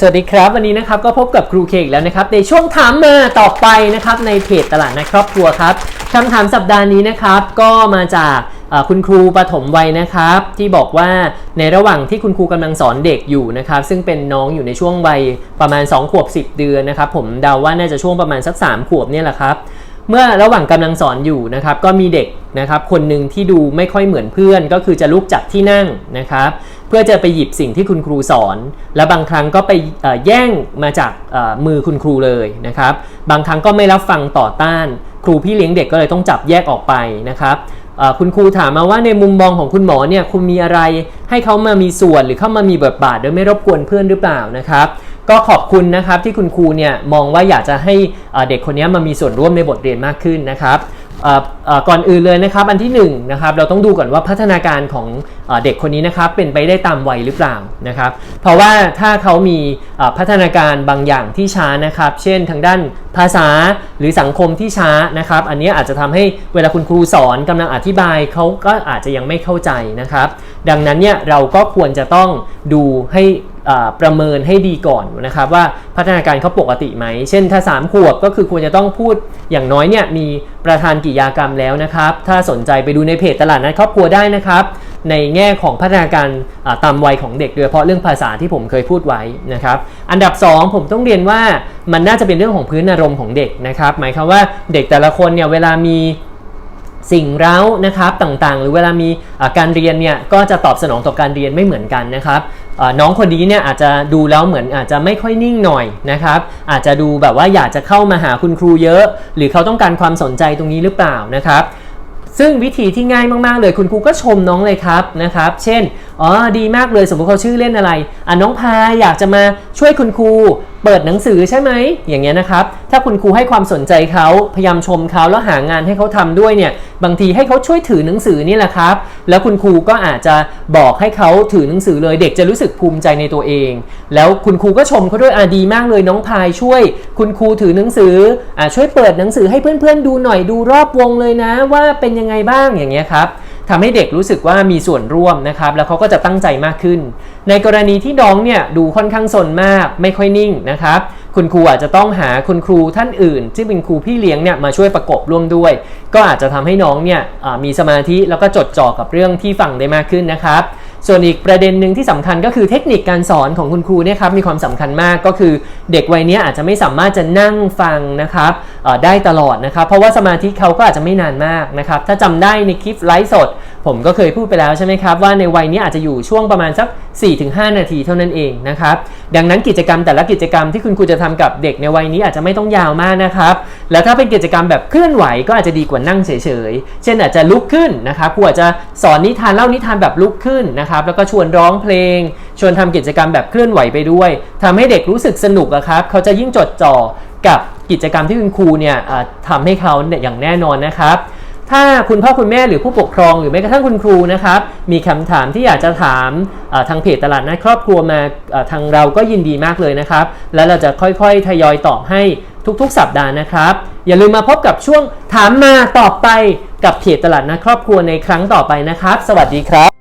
สวัสดีครับวันนี้นะครับก็พบกับครูเคอีกแล้วนะครับในช่วงถามมาต่อไปนะครับในเพจตลาดนัดครอบครัวครับคำถามสัปดาห์นี้นะครับก็มาจากคุณครูปฐมวัยนะครับ ที่บอกว่าในระหว่างที่คุณครูกำลังสอนเด็กอยู่นะครับ ซึ่งเป็นน้องอยู่ในช่วงวัยประมาณ 2 ขวบ 10 เดือนนะครับ ผมเดาว่าน่าจะช่วงประมาณสัก 3 ขวบเนี่ยแหละครับ เมื่อระหว่างกำลังสอนอยู่นะครับก็มีเด็กนะครับคนหนึ่งที่ดูไม่ค่อยเหมือนเพื่อน ก็คือจะลุกจากที่นั่งนะครับเพื่อจะไปหยิบสิ่งที่คุณครูสอน และบางครั้งก็ไปแย่งมาจากมือคุณครูเลยนะครับบางครั้งก็ไม่รับฟังต่อต้าน ครูพี่เลี้ยงเด็กก็เลยต้องจับแยกออกไปนะครับคุณครูถามมาว่าในมุมมองของคุณหมอเนี่ยคุณมีอะไรให้เขามามีส่วนหรือเข้ามามีบทบาทโดยไม่รบกวนเพื่อนหรือเปล่านะครับ ก็ขอบคุณนะครับที่คุณครูเนี่ยมองว่าอยากจะให้เด็กคนนี้มามีส่วนร่วมในบทเรียนมากขึ้นนะครับก่อนอื่นเลยนะครับอันที่หนึ่งนะครับเราต้องดูก่อนว่าพัฒนาการของเด็กคนนี้นะครับเป็นไปได้ตามวัยหรือเปล่านะครับ เพราะว่าถ้าเขามีพัฒนาการบางอย่างที่ช้านะครับ เช่นทางด้านภาษาหรือสังคมที่ช้านะครับ อันนี้อาจจะทำให้เวลาคุณครูสอนกำลังอธิบายเขาก็อาจจะยังไม่เข้าใจนะครับ ดังนั้นเนี่ยเราก็ควรจะต้องดูให้ ประเมินให้ดีก่อนนะครับว่าพัฒนาการเขาปกติไหม เช่นถ้า 3 ขวบก็คือควรจะต้องพูดอย่างน้อยเนี่ยมีประธานกิจยากรรมแล้วนะครับ ถ้าสนใจไปดูในเพจตลาดนัดครอบครัวได้นะครับ ในแง่ของพัฒนาการตามวัยของเด็กโดยเฉพาะเรื่องภาษาที่ผมเคยพูดไว้นะครับ อันดับ 2 ผมต้องเรียนว่ามันน่าจะเป็นเรื่องของพื้นอารมณ์ของเด็กนะครับ หมายความว่าเด็กแต่ละคนเนี่ยเวลามีสิ่งเร้านะครับต่างๆ หรือเวลามีการเรียนเนี่ยก็จะตอบสนองต่อการเรียนไม่เหมือนกันนะครับ น้องคนนี้เนี่ยอาจจะดูแล้วเหมือนอาจจะไม่ค่อยนิ่งหน่อยนะครับอาจจะดูแบบว่าอยากจะเข้ามาหาคุณครูเยอะ หรือเขาต้องการความสนใจตรงนี้หรือเปล่านะครับซึ่งวิธีที่ง่ายมาก ๆ เลยคุณครูก็ชมน้องเลยครับนะครับ เช่น อ๋อดีมากเลยสมมติเขาชื่อเล่นอะไรอะน้องพายอยากจะมาช่วยคุณครูเปิดหนังสือใช่ไหมอย่างเงี้ยนะครับ ถ้าคุณครูให้ความสนใจเขาพยายามชมเขาแล้วหางานให้เขาทำด้วยเนี่ยบางทีให้เขาช่วยถือหนังสือนี่แหละครับ แล้วคุณครูก็อาจจะบอกให้เขาถือหนังสือเลย เด็กจะรู้สึกภูมิใจในตัวเอง แล้วคุณครูก็ชมเขาด้วยอะดีมากเลยน้องพายช่วย คุณครูถือหนังสืออะช่วยเปิดหนังสือให้เพื่อนๆดูหน่อยดูรอบวงเลยนะว่าเป็นยังไงบ้างอย่างเงี้ยครับ ทำให้เด็กรู้สึกว่ามีส่วนร่วมนะครับ แล้วเขาก็จะตั้งใจมากขึ้น ในกรณีที่น้องเนี่ยดูค่อนข้างสนมาก ไม่ค่อยนิ่งนะครับ คุณครูอาจจะต้องหาคุณครูท่านอื่นที่เป็นครูพี่เลี้ยงเนี่ยมาช่วยประกบร่วมด้วย ก็อาจจะทำให้น้องเนี่ยมีสมาธิแล้วก็จดจ่อกับเรื่องที่ฟังได้มากขึ้นนะครับ ส่วนอีกประเด็นหนึ่งที่สำคัญก็คือเทคนิคการสอนของคุณครูเนี่ยครับมีความสำคัญมากก็คือเด็กวัยนี้อาจจะไม่สามารถจะนั่งฟังนะครับได้ตลอดนะครับ เพราะว่าสมาธิเขาก็อาจจะไม่นานมากนะครับ ถ้าจำได้ในคลิปไลฟ์สด ผมก็เคยพูดไปแล้วใช่ไหมครับว่าในวัยนี้อาจจะอยู่ช่วงประมาณสัก 4-5 นาทีเท่านั้นเองนะครับดังนั้นกิจกรรมแต่ละกิจกรรมที่คุณครูจะทำกับเด็กในวัยนี้อาจจะไม่ต้องยาวมากนะครับแล้วถ้าเป็นกิจกรรมแบบเคลื่อนไหวก็อาจจะดีกว่านั่งเฉยๆ เช่นอาจจะลุกขึ้นนะครับครูอาจจะสอนนิทานเล่านิทานแบบลุกขึ้นนะครับแล้วก็ชวนร้องเพลง ชวนทำกิจกรรมแบบเคลื่อนไหวไปด้วยทำให้เด็กรู้สึกสนุกอะครับเขาจะยิ่งจดจ่อกับกิจกรรมที่คุณครูเนี่ยทำให้เขาอย่างแน่นอนนะครับ ถ้าคุณพ่อคุณแม่หรือผู้ปกครองหรือแม้กระทั่งคุณครูนะครับ มีคำถามที่อยากจะถามทางเพจตลาดนัดครอบครัวมาทางเราก็ยินดีมากเลยนะครับ แล้วเราจะค่อยๆ ทยอยตอบให้ทุกๆ สัปดาห์นะครับ อย่าลืมมาพบกับช่วงถามมาตอบไปกับเพจตลาดนัดครอบครัวในครั้งต่อไปนะครับ สวัสดีครับ